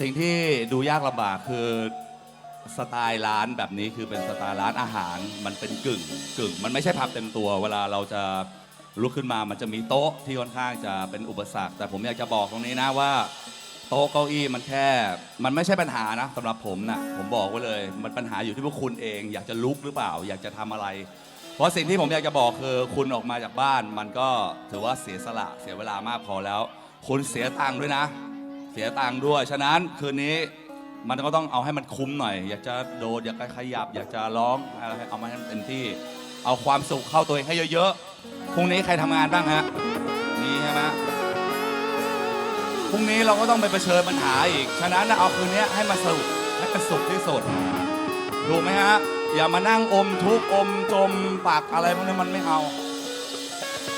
สิ่งที่ดูยากลำบากคือสไตล์ร้านแบบนี้คือเป็นสไตล์ร้านอาหารมันเป็นกึ่งกึ่ง มันไม่ใช่พับเต็มตัว เวลาเราจะลุกขึ้นมามันจะมีโต๊ะที่ค่อนข้างจะเป็นอุปสรรค แต่ผมอยากจะบอกตรงนี้นะว่า โต๊ะเก้าอี้มันแค่ มันไม่ใช่ปัญหานะสำหรับผมนะผมบอกไว้เลย มันปัญหาอยู่ที่พวกคุณเอง อยากจะลุกหรือเปล่า อยากจะทำอะไร เพราะสิ่งที่ผมอยากจะบอกคือคุณออกมาจากบ้าน มันก็ถือว่าเสียสละเสียเวลามากพอแล้ว คุณเสียตังค์ด้วยนะ เสียตังค์ด้วย ฉะนั้นคืนนี้มันก็ต้องเอาให้มันคุ้มหน่อย อยากจะโดดอยากจะขยับ อยากจะร้องอะไรให้เอามาให้เต็มที่ เอาความสุขเข้าตัวเองให้เยอะๆพรุ่งนี้ใครทำงานบ้างฮะมีใช่ไหมพรุ่งนี้เราก็ต้องไปเผชิญปัญหาอีก ฉะนั้นเอาคืนนี้ให้มันสนุกให้มันสุขที่สุดถูกไหมฮะอย่ามานั่งอมทุกอมจมปากอะไรพวกนี้มันไม่เอา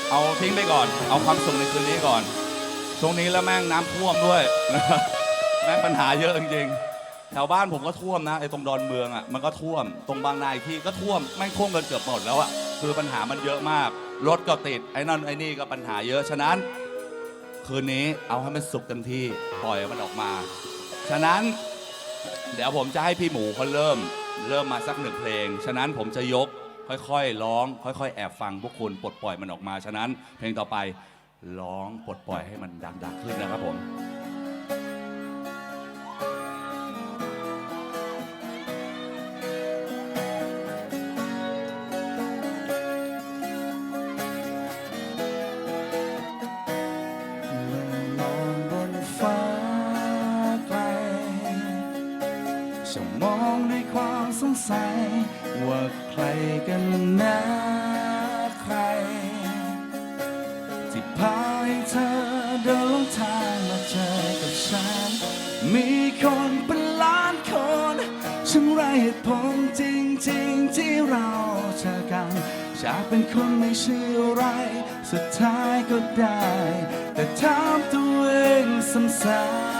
เอาทิ้งไปก่อน เอาความสุขในคืนนี้ก่อน ช่วงนี้แล้วแม่งน้ำท่วมด้วย แม่งปัญหาเยอะจริงๆแถวบ้านผมก็ท่วมนะไอ้ตรงดอนเมืองอะมันก็ท่วมตรงบางนาอีกที่ก็ท่วมแม่งท่วมกันเกือบหมดแล้วอะคือปัญหามันเยอะมากรถก็ติดไอ้นั่นไอ้นี่ก็ปัญหาเยอะฉะนั้น คืนนี้เอาให้มันสุกเต็มที่ปล่อยมันออกมา ฉะนั้น เดี๋ยวผมจะให้พี่หมูเขาเริ่ม เริ่มมาสักหนึ่งเพลง ฉะนั้นผมจะยกค่อยๆร้อง ค่อย ๆ แอบฟังพวกคุณปลดปล่อยมันออกมา ฉะนั้นเพลงต่อไป ร้องปลดปล่อยให้มันดังๆขึ้นนะครับผมมองบนฟ้าไกลจะมองด้วยความสงสัยว่าใครกันนะ เหตุผลจริงๆที่เราเจอกันจะเป็นคนไม่ใช่อไร สุดท้ายก็ได้ แต่ถามตัวเองซ้ำ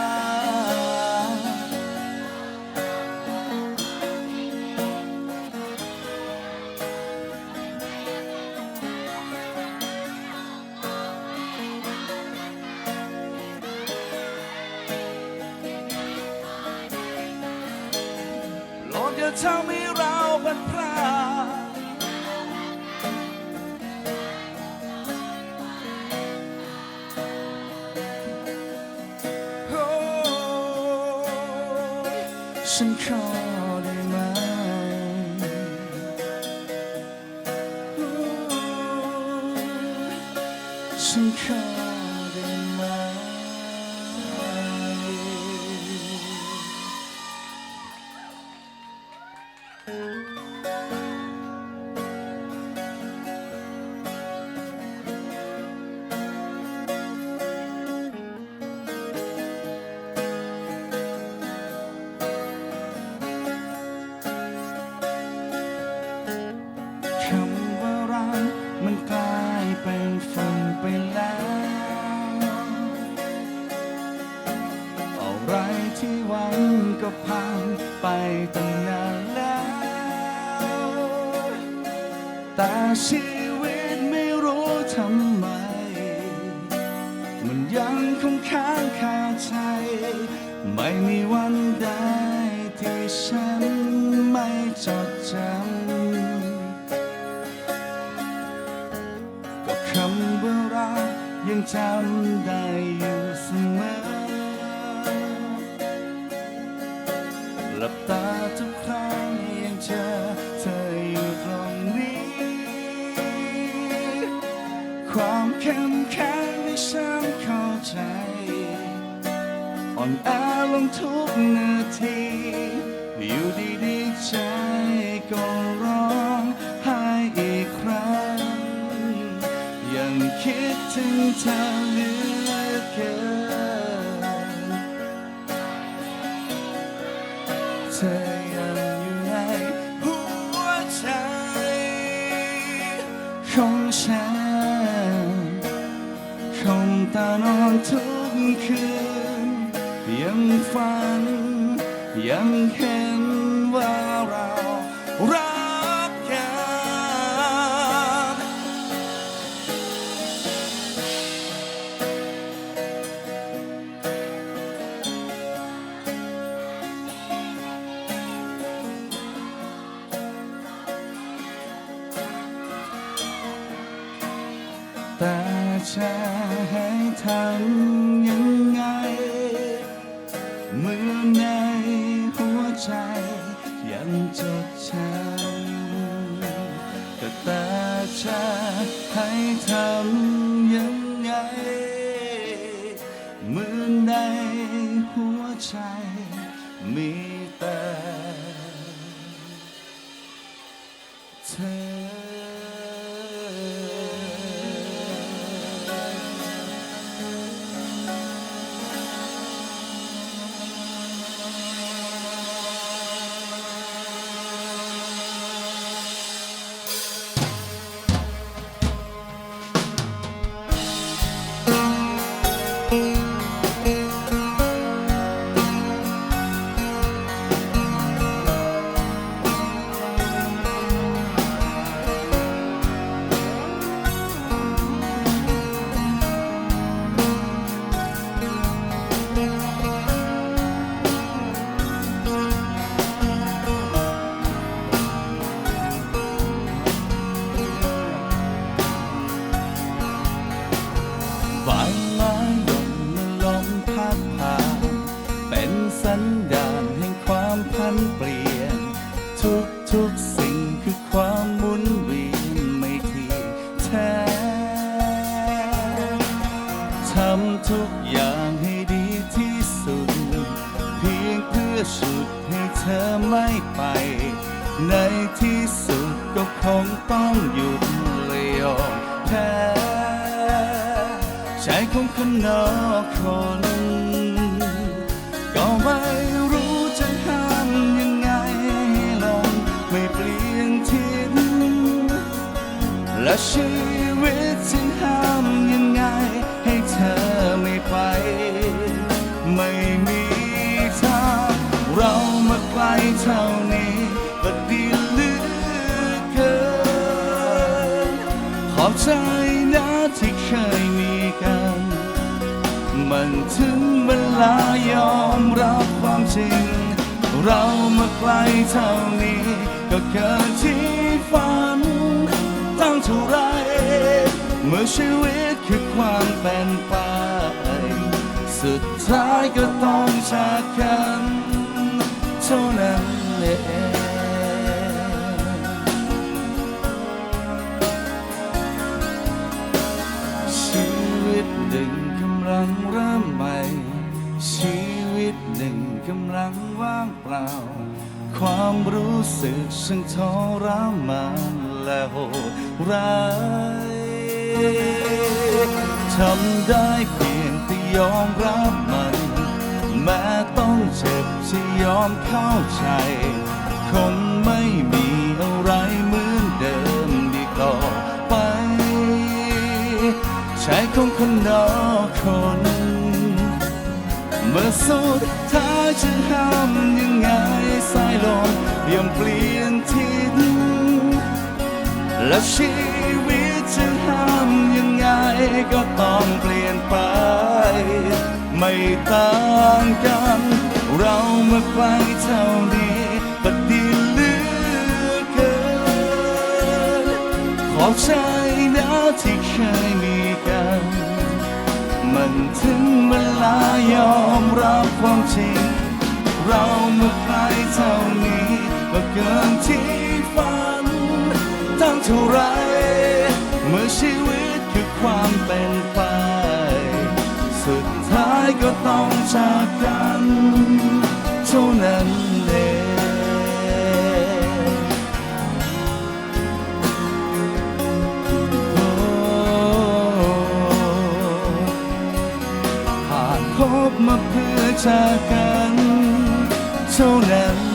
จะทำให้เราเป็นพลาดโอ้ฉันขอได้ไหมโอ้ฉันขอ ที่หวังก็พังไปตั้งนานแล้ว แต่ชีวิตไม่รู้ทำไม มันยังคงค้างคาใจ ไม่มีวันใดที่ฉันไม่จดจำ ก็คำว่ารักยังจำได้อยู่ อ่อนแอลงทุกนาที อยู่ดีๆใจก็ร้องไห้อีกครั้ง ยังคิดถึงเธอเหลือเกินเธอยังอยู่ในหัวใจของฉันคงตานอนทุกคืน ยังฝัน ยังเห็นว่าเรารักกันแต่จะให้ทัน ใจยังจดจำก็แต่จะให้ทำยังไงเมื่อในหัวใจมี ใจของคนนอกคนก็ไม่รู้จะห้ามยังไงให้ลงไม่เปลี่ยนทิศและชีวิตจะห้ามยังไง ให้เธอไม่ไป ไม่มีทางเรามาไกลเท่านี้ก็ดีเหลือเกินขอบใจนะที่เคยมี มันถึงเวลายอมรับความจริง เรามาไกลเท่านี้ ก็เกินที่ฝัน ตั้งเท่าไร เมื่อชีวิตคือความเป็นไป สุดท้ายก็ต้องจากกันเท่านั้นเองชีวิตหนึ่ง ลังเริ่มใหม่ ชีวิตหนึ่งกำลังว่างเปล่า ความรู้สึกช่างทรมานและโหดร้ายทำได้เพียงแต่ยอมรับมัน แม้ต้องเจ็บจะยอมเข้าใจ คงไม่มีอะไร ของคนนอกคน เมื่อสุดท้ายจะห้ามยังไงสายลมย่อมเปลี่ยนทิศและชีวิตจะห้ามยังไงก็ต้องเปลี่ยนไป ไม่ต่างกัน เรามาไกลเท่านี้ก็ดีเหลือเกินขอบใจนะที่เคย ลายอมรับความจริง เราเมื่อไกลเท่านี้ก็เกินที่ฝัน ตั้งเท่าไร เมื่อชีวิตคือความเป็นไป สุดท้ายก็ต้องจากกัน เท่านั้นานพบมาเพื่อจากกัน เท่านั้น